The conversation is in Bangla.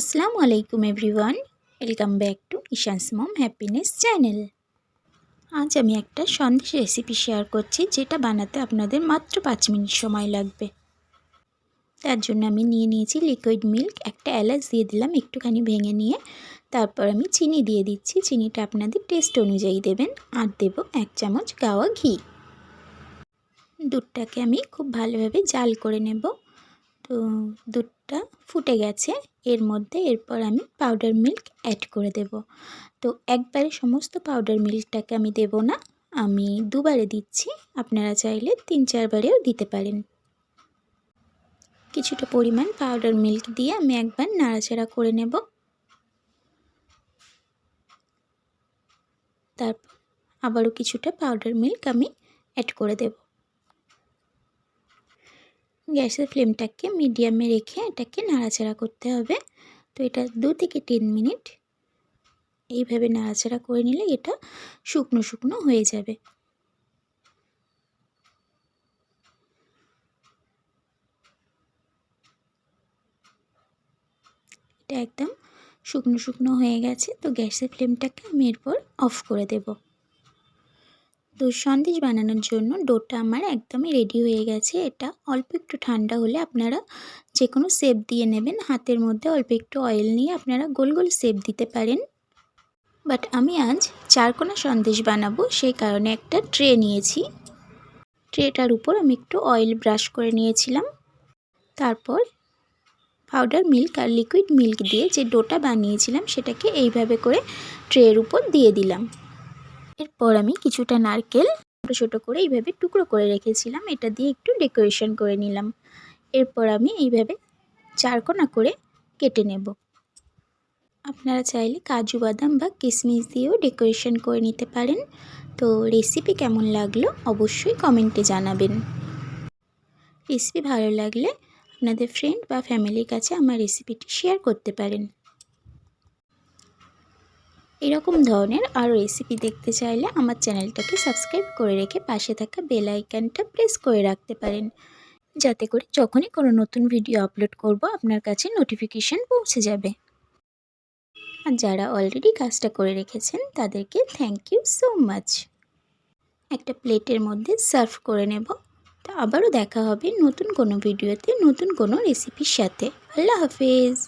আসসালামু আলাইকুম everyone. Welcome back to Ishan's mom happiness channel আজ আমি একটা সন্দেশ রেসিপি শেয়ার করছি, যেটা বানাতে আপনাদের মাত্র পাঁচ মিনিট সময় লাগবে। তার জন্য আমি নিয়ে নিয়েছি লিকুইড মিল্ক একটা এলাচ দিয়ে দিলাম একটুখানি ভেঙে নিয়ে। তারপর আমি চিনি দিয়ে দিচ্ছি, চিনিটা আপনাদের টেস্ট অনুযায়ী দেবেন। আর দেব এক চামচ গাওয়া ঘি। দুধটাকে আমি খুব ভালোভাবে জাল করে নেব। তো দুধটা ফুটে গেছে। এর মধ্যে এরপর আমি পাউডার মিল্ক অ্যাড করে দেব। তো একবারে সমস্ত পাউডার মিল্কটাকে আমি দেব না। আমি দুবারে দিচ্ছি। আপনারা চাইলে তিন চারবারেও দিতে পারেন। কিছুটা পরিমাণ পাউডার মিল্ক দিয়ে আমি একবার নাড়াচাড়া করে নেব। তারপর আবারও কিছুটা পাউডার মিল্ক আমি অ্যাড করে দেবো। গ্যাসের ফ্লেমটাকে মিডিয়ামে রেখে এটাকে নাড়াচাড়া করতে হবে। তো এটা দু থেকে তিন মিনিট এইভাবে নাড়াচাড়া করে নিলে এটা শুকনো শুকনো হয়ে যাবে। এটা একদম শুকনো শুকনো হয়ে গেছে। তো গ্যাসের ফ্লেমটাকে আমি এরপর অফ করে দেবো। তো সন্দেশ বানানোর জন্য ডোটা আমার একদমই রেডি হয়ে গেছে। এটা অল্প একটু ঠান্ডা হলে আপনারা যে কোনো শেপ দিয়ে নেবেন। হাতের মধ্যে অল্প একটু অয়েল নিয়ে আপনারা গোল গোল শেপ দিতে পারেন। বাট আমি আজ চারকোনা সন্দেশ বানাবো, সেই কারণে একটা ট্রে নিয়েছি। ট্রেটার উপর আমি একটু অয়েল ব্রাশ করে নিয়েছিলাম। তারপর পাউডার মিল্ক আর লিকুইড মিল্ক দিয়ে যে ডোটা বানিয়েছিলাম, সেটাকে এইভাবে করে ট্রের উপর দিয়ে দিলাম। এরপর আমি কিছুটা নারকেল ছোটো ছোটো করে এইভাবে টুকরো করে রেখেছিলাম। এটা দিয়ে একটু ডেকোরেশন করে নিলাম। এরপর আমি এইভাবে চারকোনা করে কেটে নেব। আপনারা চাইলে কাজু বাদাম বা কিশমিশ দিয়েও ডেকোরেশন করে নিতে পারেন। তো রেসিপি কেমন লাগল অবশ্যই কমেন্টে জানাবেন। রেসিপি ভালো লাগলে আপনাদের ফ্রেন্ড বা ফ্যামিলির কাছে আমার রেসিপিটি শেয়ার করতে পারেন। এরকম ধরনের আরও রেসিপি দেখতে চাইলে আমার চ্যানেলটাকে সাবস্ক্রাইব করে রেখে পাশে থাকা বেল আইকনটা প্রেস করে রাখতে পারেন। যাতে করে যখনই কোনো নতুন ভিডিও আপলোড করব, আপনার কাছে নোটিফিকেশান পৌঁছে যাবে। আর যারা অলরেডি কাজটা করে রেখেছেন, তাদেরকে থ্যাংক ইউ সো মাচ একটা প্লেটের মধ্যে সার্ভ করে নেব। তা আবারও দেখা হবে নতুন কোনো ভিডিওতে নতুন কোনো রেসিপির সাথে। আল্লাহ হাফেজ!